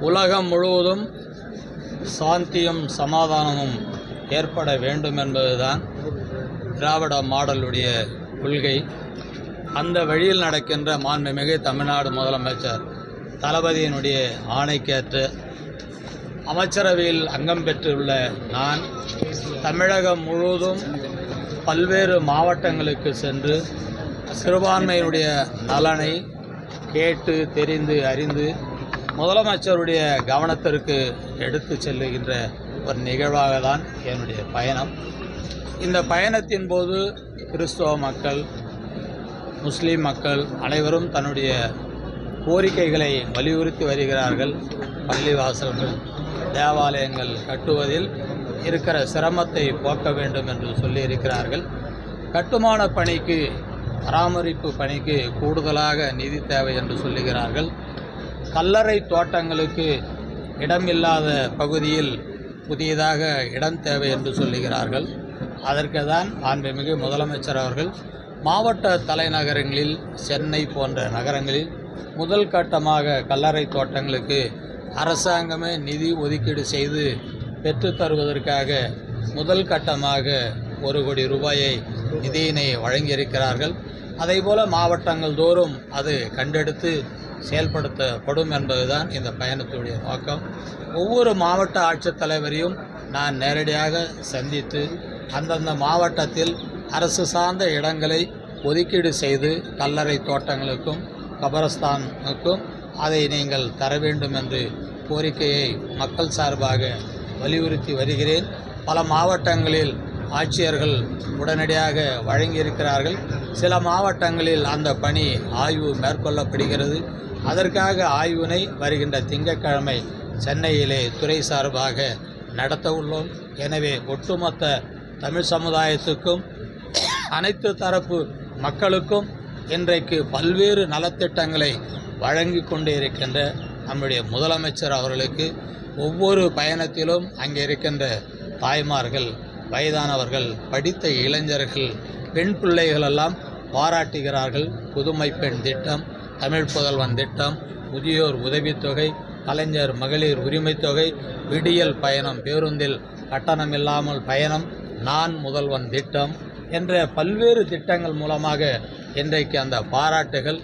உலகம் முழுவதும் சாந்தியும் சமாதானமும் ஏற்பட வேண்டும் என்பதுதான் திராவிட மாடலுடைய கொள்கை. அந்த வழியில் நடக்கின்ற மாண்புமிகு தமிழ்நாடு முதலமைச்சர் தளபதியினுடைய ஆணைக்கேற்று அமைச்சரவையில் அங்கம் பெற்றுள்ள நான் தமிழகம் முழுவதும் பல்வேறு மாவட்டங்களுக்கு சென்று சிறுபான்மையினுடைய நலனை கேட்டு தெரிந்து அறிந்து முதலமைச்சருடைய கவனத்திற்கு எடுத்து செல்லுகின்ற ஒரு நிகழ்வாக தான் என்னுடைய பயணம். இந்த பயணத்தின் போது கிறிஸ்தவ மக்கள் முஸ்லீம் மக்கள் அனைவரும் தன்னுடைய கோரிக்கைகளை வலியுறுத்தி வருகிறார்கள். பள்ளிவாசல்கள் தேவாலயங்கள் கட்டுவதில் இருக்கிற சிரமத்தை போக்க வேண்டும் என்று சொல்லியிருக்கிறார்கள். கட்டுமான பணிக்கு பராமரிப்பு பணிக்கு கூடுதலாக நிதி தேவை என்று சொல்லுகிறார்கள். கல்லறை தோட்டங்களுக்கு இடமில்லாத பகுதியில் புதியதாக இடம் தேவை என்று சொல்லுகிறார்கள். அதற்கு தான் ஆண்மைமிகு முதலமைச்சர் அவர்கள் மாவட்ட தலைநகரங்களில் சென்னை போன்ற நகரங்களில் முதல் கட்டமாக கல்லறை தோட்டங்களுக்கு அரசாங்கமே நிதி ஒதுக்கீடு செய்து பெற்றுத்தருவதற்காக முதல் கட்டமாக ஒரு கோடி ரூபாயை நிதியினை வழங்கியிருக்கிறார்கள். அதேபோல மாவட்டங்கள் தோறும் அது கண்டெடுத்து செயல்படுத்தப்படும் என்பதுதான் இந்த பயணத்துடைய நோக்கம். ஒவ்வொரு மாவட்ட ஆட்சித்தலைவரையும் நான் நேரடியாக சந்தித்து அந்தந்த மாவட்டத்தில் அரசு சார்ந்த இடங்களை ஒதுக்கீடு செய்து கல்லறை தோட்டங்களுக்கும் கபரஸ்தானுக்கும் அதை நீங்கள் தர வேண்டும் என்று கோரிக்கையை மக்கள் சார்பாக வலியுறுத்தி வருகிறேன். பல மாவட்டங்களில் ஆட்சியர்கள் உடனடியாக வழங்கியிருக்கிறார்கள். சில மாவட்டங்களில் அந்த பணி ஆய்வு மேற்கொள்ளப்படுகிறது. அதற்காக ஆய்வினை வருகின்ற திங்கட்கிழமை சென்னையிலே துறை சார்பாக நடத்த உள்ளோம் எனவே ஒட்டுமொத்த தமிழ் சமுதாயத்துக்கும் அனைத்து தரப்பு மக்களுக்கும் இன்றைக்கு பல்வேறு நலத்திட்டங்களை வழங்கி கொண்டே இருக்கின்ற நம்முடைய முதலமைச்சர் அவர்களுக்கு ஒவ்வொரு பயணத்திலும் அங்கே இருக்கின்ற தாய்மார்கள் வயதானவர்கள் படித்த இளைஞர்கள் பெண் பிள்ளைகளெல்லாம் பாராட்டுகிறார்கள். புதுமை பெண் திட்டம் தமிழ் புதல்வன் திட்டம் முதியோர் உதவித்தொகை கலைஞர் மகளிர் உரிமைத்தொகை விடியல் பயணம் பேருந்தில் கட்டணம் இல்லாமல் பயணம் நான் முதல்வன் திட்டம் என்ற பல்வேறு திட்டங்கள் மூலமாக இன்றைக்கு அந்த பாராட்டுகள்